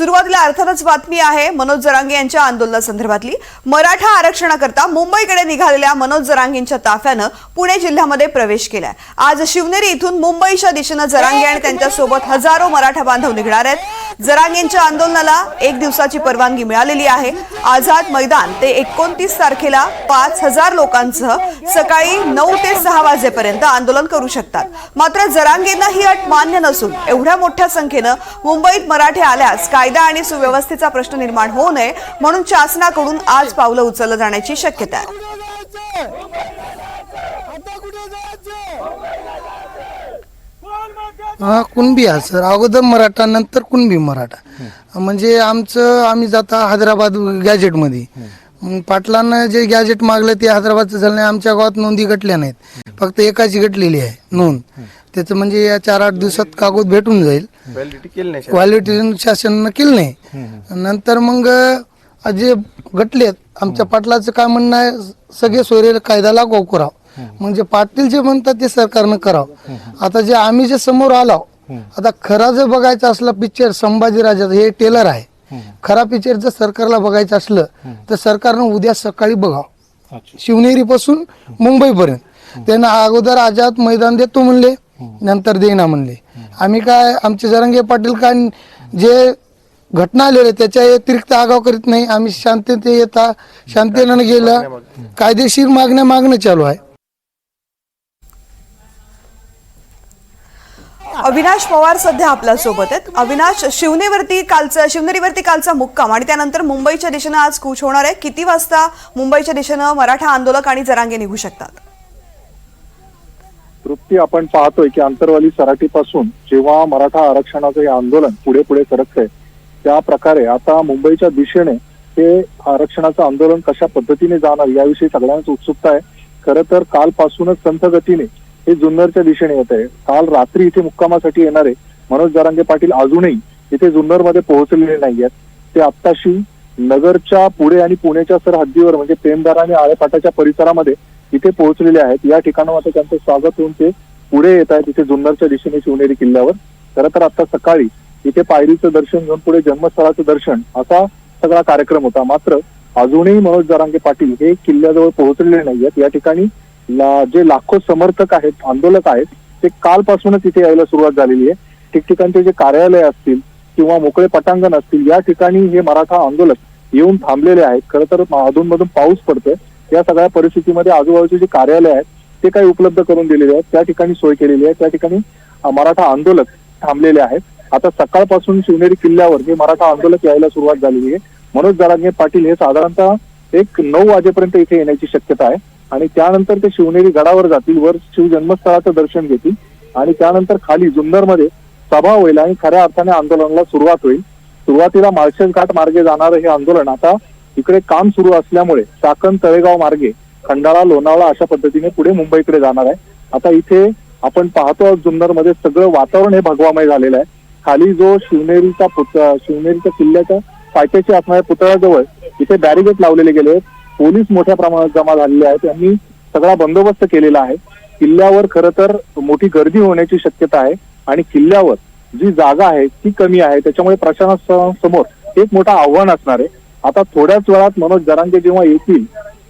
सुरुवातीला अर्थातच बातमी आहे मनोज जरांगे यांच्या आंदोलनासंदर्भातली मराठा आरक्षणाकरता मुंबईकडे निघालेल्या मनोज जरांगेंच्या ताफ्यानं पुणे जिल्ह्यामध्ये प्रवेश केलाय. आज शिवनेरी इथून मुंबईच्या दिशेनं जरांगे आणि त्यांच्यासोबत हजारो मराठा बांधव निघणार आहेत. जरांगेंच्या आंदोलनाला एक दिवसाची परवानगी मिळालेली आहे. आझाद मैदान ते एकोणतीस तारखेला पाच हजार लोकांसह सकाळी नऊ ते सहा वाजेपर्यंत आंदोलन करू शकतात. मात्र जरांगेंना ही अट मान्य नसून एवढ्या मोठ्या संख्येनं मुंबईत मराठे आल्यास काय कायदा आणि सुव्यवस्थेचा प्रश्न निर्माण होऊ नये म्हणून शासनाकडून आज पावलं उचललं जाण्याची शक्यता आहे. कुठे जायचं आता कुठे जायचं कोण म्हणते हा कुणबी हा सर. अगोदर मराठा नंतर कुणबी मराठा. म्हणजे आमचं आम्ही जाता हैदराबाद गॅजेटमध्ये मग पाटलांना जे गॅजेट मागलं ते हैदराबादचं झालं नाही आमच्या गावात नोंदी घटल्या नाहीत. फक्त एकाची घटलेली आहे नोंद. त्याचं म्हणजे या चार आठ दिवसात कागद भेटून जाईल. व्हॅलिडिटी केली नाही क्वालिटी शासनानं केलं नाही. नंतर मग जे घटलेत आमच्या पाटलाचं काय म्हणणं आहे सगळे सोयरे कायदा लागू करावं. म्हणजे पाटील जे म्हणतात ते सरकारनं करावं. आता जे आम्ही जे समोर आलो आता खरा जर बघायचं असलं पिक्चर संभाजीराजाचं हे टेलर आहे. खरा पिक्चर जर सरकारला बघायचं असलं तर सरकारनं उद्या सकाळी बघावं. शिवनेरी पासून मुंबईपर्यंत. त्यांना अगोदर आझाद मैदान देतो म्हणले. नंतर देईना म्हणले. आम्ही काय आमचे जरंगे पाटील काय जे घटना आलेले त्याच्या व्यतिरिक्त आगाव करीत नाही. आम्ही शांतते येता शांततेनं गेलं. कायदेशीर मागण्या मागणं चालू आहे. अविनाश पवार सध्या आपल्यासोबत आहेत. अविनाश शिवनेवरती कालचा शिवनेरीवरती कालचा मुक्काम आणि त्यानंतर मुंबईच्या दिशेनं आज कूच होणार आहे. किती वाजता मुंबईच्या दिशेनं मराठा आंदोलक आणि जरांगे निघू शकतात? तृप्ती आपण पाहतोय की आंतरवाली सराटीपासून जेव्हा मराठा आरक्षणाचं हे आंदोलन पुढे पुढे सरकतंय त्या प्रकारे आता मुंबईच्या दिशेने हे आरक्षणाचं आंदोलन कशा पद्धतीने जाणार याविषयी सगळ्यांच उत्सुकता आहे. खरं तर कालपासूनच संथ गतीने हे जुन्नरच्या दिशेने येत आहे. काल रात्री इथे मुक्कामासाठी येणारे मनोज जारांगे पाटील अजूनही इथे जुन्नरमध्ये पोहोचलेले नाही आहेत ते आत्ताशी नगरच्या पुढे आणि पुण्याच्या सर हद्दीवर म्हणजे पेमदार आणि आळेपाटाच्या परिसरामध्ये इथे पोहोचलेले आहेत. या ठिकाणावर आता त्यांचं स्वागत होऊन ते पुढे येत आहेत तिथे जुन्नरच्या दिशेने शिवनेरी किल्ल्यावर. खरं तर आता सकाळी इथे पायरीचं दर्शन घेऊन पुढे जन्मस्थळाचं दर्शन असा सगळा कार्यक्रम होता. मात्र अजूनही मनोज जरांगे पाटील हे किल्ल्याजवळ पोहोचलेले नाही आहेत या ठिकाणी ला- जे लाखो समर्थक आहेत आंदोलक आहेत ते कालपासूनच इथे यायला सुरुवात झालेली आहे. ठिकठिकाणचे जे कार्यालय असतील किंवा मोकळे पटांगण असतील या ठिकाणी हे मराठा आंदोलक येऊन थांबलेले आहेत. खरं तर अधूनमधून पाऊस पडतोय. या सगळ्या परिस्थितीमध्ये आजूबाजूचे जे कार्यालय आहेत ते काही उपलब्ध करून दिलेले आहेत. त्या ठिकाणी सोय केलेली आहे. त्या ठिकाणी मराठा आंदोलक थांबलेले आहेत. आता सकाळपासून शिवनेरी किल्ल्यावर हे मराठा आंदोलक यायला सुरुवात झालेली आहे. मनोज दरांगे पाटील हे साधारणतः एक नऊ वाजेपर्यंत इथे येण्याची शक्यता आहे. आणि त्यानंतर ते शिवनेरी गडावर जातील वर शिव जन्मस्थळाचं दर्शन घेतील. आणि त्यानंतर खाली जुन्नरमध्ये सभा होईल आणि खऱ्या अर्थाने आंदोलनाला सुरुवात होईल. सुरुवातीला माळशेज घाट मार्गे जाणारं हे आंदोलन आता इकडे काम सुरू असल्यामुळे चाकण तळेगाव मार्गे खंडाळा लोणावळा अशा पद्धतीने पुढे मुंबईकडे जाणार आहे. आता इथे आपण पाहतो आहोत जुन्नरमध्ये सगळं वातावरण हे भगवामय झालेलं आहे. खाली जो शिवनेरीचा पुतळा शिवनेरीच्या किल्ल्याच्या पायथ्याशी असणाऱ्या पुतळ्याजवळ इथे बॅरिगेट लावलेले गेले आहेत. पोलीस मोठ्या प्रमाणात जमा झालेले आहेत. त्यांनी सगळा बंदोबस्त केलेला आहे. किल्ल्यावर खरं तर मोठी गर्दी होण्याची शक्यता आहे आणि किल्ल्यावर जी जागा आहे ती कमी आहे. त्याच्यामुळे प्रशासनासमोर एक मोठं आव्हान असणार आहे. आता थोड्याच वेळात मनोज दरांगे जेव्हा येतील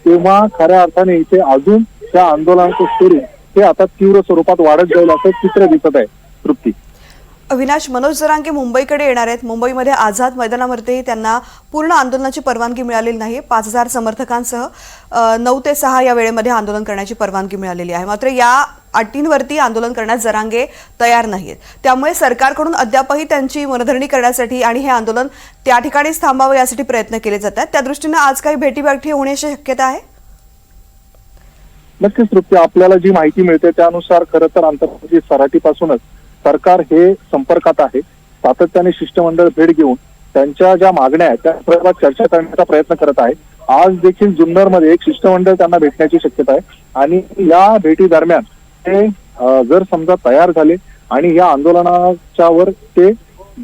तेव्हा खऱ्या अर्थाने इथे अजून त्या आंदोलनाचं स्वरूप हे आता तीव्र स्वरूपात वाढत जाईल असं चित्र दिसत आहे तृप्ती. अविनाश मनोज जरांगे मुंबईकडे येणार आहेत मुंबईमध्ये आझाद मैदानावरती त्यांना पूर्ण आंदोलनाची परवानगी मिळालेली नाही. पाच हजार समर्थकांसह नऊ ते सहा या वेळेमध्ये आंदोलन करण्याची परवानगी मिळालेली आहे. मात्र या अटींवरती आंदोलन करण्यास जरांगे तयार नाहीत. त्यामुळे सरकारकडून अद्यापही त्यांची मनधरणी करण्यासाठी आणि हे आंदोलन त्या ठिकाणीच थांबावं यासाठी प्रयत्न केले जातात त्या दृष्टीनं आज काही भेटीगाठी होण्याची शक्यता आहे? नक्कीच तृप्ती. आपल्याला जी माहिती मिळते त्यानुसार खरं तर आंतरराष्ट्रीय सराटीपासूनच सरकार हे संपर्कात आहे. सातत्याने शिष्टमंडळ भेट घेऊन त्यांच्या ज्या मागण्या आहेत त्या संदर्भात चर्चा करण्याचा प्रयत्न करत आहे. आज देखील जुन्नरमध्ये एक शिष्टमंडळ त्यांना भेटण्याची शक्यता आहे. आणि या भेटी दरम्यान ते जर समजा तयार झाले आणि या आंदोलनाच्यावर ते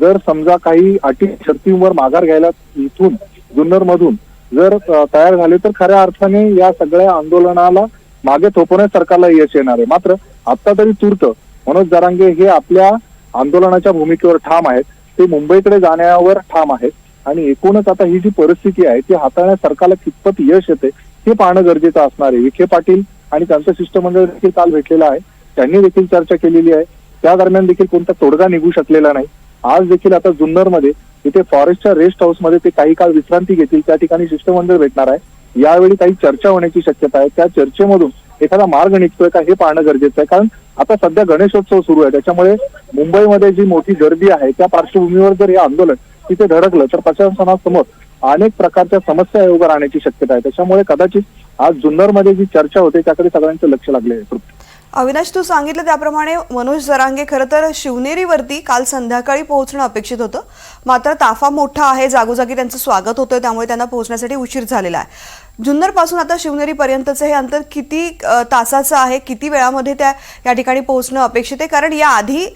जर समजा काही अटी शर्तींवर माघार घ्यायला इथून जुन्नरमधून जर तयार झाले तर खऱ्या अर्थाने या सगळ्या आंदोलनाला मागे थोपवण्यास सरकारला यश येणार आहे. मात्र आता तरी तूर्त मनोज दरांगे हे आपल्या आंदोलनाच्या भूमिकेवर ठाम आहेत. ते मुंबईकडे जाण्यावर ठाम आहेत. आणि एकूणच आता ही जी परिस्थिती आहे ती हाताळण्यास सरकारला कितपत यश येते हे पाहणं गरजेचं असणार आहे. विखे पाटील आणि त्यांचं शिष्टमंडळ देखील काल भेटलेलं आहे. त्यांनी देखील चर्चा केलेली आहे. त्या दरम्यान देखील कोणता तोडगा निघू शकलेला नाही. आज देखील आता जुन्नरमध्ये इथे फॉरेस्टच्या रेस्ट हाऊसमध्ये ते काही काळ विश्रांती घेतील. त्या ठिकाणी शिष्टमंडळ भेटणार आहे. यावेळी काही चर्चा होण्याची शक्यता आहे. त्या चर्चेमधून एखादा मार्ग निघतोय का हे पाहणं गरजेचं आहे. कारण आता सध्या गणेशोत्सव सुरू आहे. त्याच्यामुळे मुंबईमध्ये जी मोठी गर्दी आहे त्या पार्श्वभूमीवर जर हे आंदोलन तिथे धडकलं तर प्रशासनासमोर अनेक प्रकारच्या समस्या उभं राहण्याची शक्यता आहे. त्याच्यामुळे कदाचित आज जुन्नरमध्ये जी चर्चा होते त्याकडे सगळ्यांचं लक्ष लागले आहे. तृप्ती. अविनाश तू सांगितलं त्याप्रमाणे मनोज जरांगे खरं तर शिवनेरीवरती काल संध्याकाळी पोहोचणं अपेक्षित होतं. मात्र ताफा मोठा आहे जागोजागी त्यांचं स्वागत होतं त्यामुळे त्यांना पोहोचण्यासाठी उशीर झालेला आहे. जुन्नरपासून आता शिवनेरीपर्यंतचं हे अंतर किती तासाचं आहे किती वेळामध्ये त्या या ठिकाणी पोहोचणं अपेक्षित आहे? कारण याआधी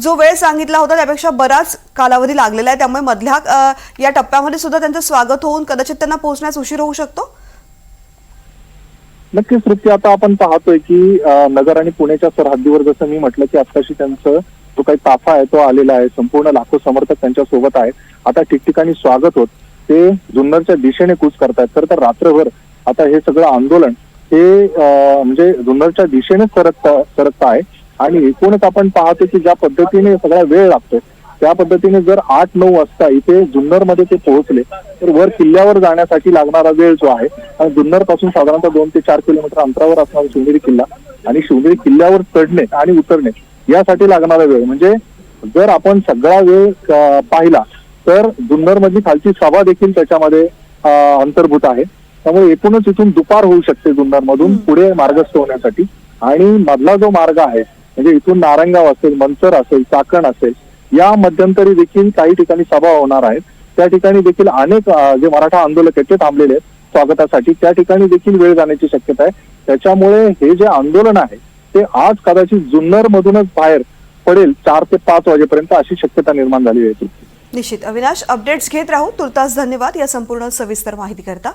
जो वेळ सांगितला होता त्यापेक्षा बराच कालावधी लागलेला आहे. त्यामुळे मधल्या या टप्प्यामध्ये सुद्धा त्यांचं स्वागत होऊन कदाचित त्यांना पोहोचण्यास उशीर होऊ शकतो. नक्कीच तृप्ती. आता आपण पाहतोय की नगर आणि पुण्याच्या सरहद्दीवर जसं मी म्हटलं की आत्ताशी त्यांचं जो काही ताफा आहे तो आलेला आहे. संपूर्ण लाखो समर्थक त्यांच्यासोबत आहेत. आता ठिकठिकाणी स्वागत होत. ते जुन्नरच्या दिशेने कूच करतायत. खरं तर रात्रभर आता हे सगळं आंदोलन हे म्हणजे जुन्नरच्या दिशेने सरकत सरकत आहे. आणि एकूणच आपण पाहतो की ज्या पद्धतीने सगळा वेळ लागतोय त्या पद्धतीने जर आठ नऊ वाजता इथे जुन्नरमध्ये ते पोहोचले तर वर किल्ल्यावर जाण्यासाठी लागणारा वेळ जो आहे आणि जुन्नरपासून साधारणतः दोन ते चार किलोमीटर अंतरावर असणारा शिवनेरी किल्ला आणि शिवनेरी किल्ल्यावर चढणे आणि उतरणे यासाठी लागणारा वेळ. म्हणजे जर आपण सगळा वेळ पाहिला तर जुन्नर मधली खालची सभा देखील त्याच्यामध्ये अंतर्भूत आहे. त्यामुळे एकूणच इथून दुपार होऊ शकते जुन्नर मधून पुढे मार्गस्थ होण्यासाठी. आणि मधला जो मार्ग आहे म्हणजे इथून नारंगाव असेल मंचर असेल चाकण असेल या मध्यंतरी देखील काही ठिकाणी सभा होणार आहेत. त्या ठिकाणी देखील अनेक जे मराठा आंदोलक आहेत ते थांबलेले आहेत स्वागतासाठी त्या ठिकाणी देखील वेळ जाण्याची शक्यता आहे. त्याच्यामुळे हे जे आंदोलन आहे ते आज कदाचित जुन्नर मधूनच बाहेर पडेल चार ते पाच वाजेपर्यंत अशी शक्यता निर्माण झाली आहे. निश्चित. अविनाश अपडेट्स घेत राहू. तुर्तास धन्यवाद या संपूर्ण सविस्तर माहिती करता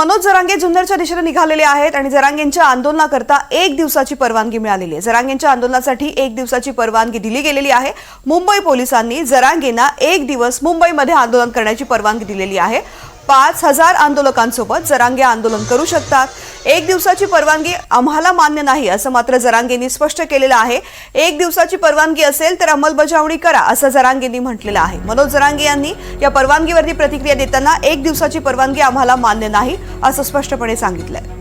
मनोज जरांगे जुन्नरच्या दिशेने निघालेले आहेत आणि जरांगेंच्या आंदोलनाकरता एक दिवसाची परवानगी मिळालेली आहे. जरांगेंच्या आंदोलनासाठी एक दिवसाची परवानगी दिली गेलेली आहे. मुंबई पोलिसांनी जरांगेंना एक दिवस मुंबईमध्ये आंदोलन करण्याची परवानगी दिलेली आहे. पाच हजार आंदोलकांसोबत जरांगे आंदोलन करू शकतात. एक दिवसाची परवानगी आम्हाला मान्य नाही असं मात्र जरांगेंनी स्पष्ट केलेलं आहे. एक दिवसाची परवानगी असेल तर अंमलबजावणी करा असं जरांगेंनी म्हटलेलं आहे. मनोज जरांगे यांनी या परवानगीवरती प्रतिक्रिया देताना एक दिवसाची परवानगी आम्हाला मान्य नाही असं स्पष्टपणे सांगितलंय.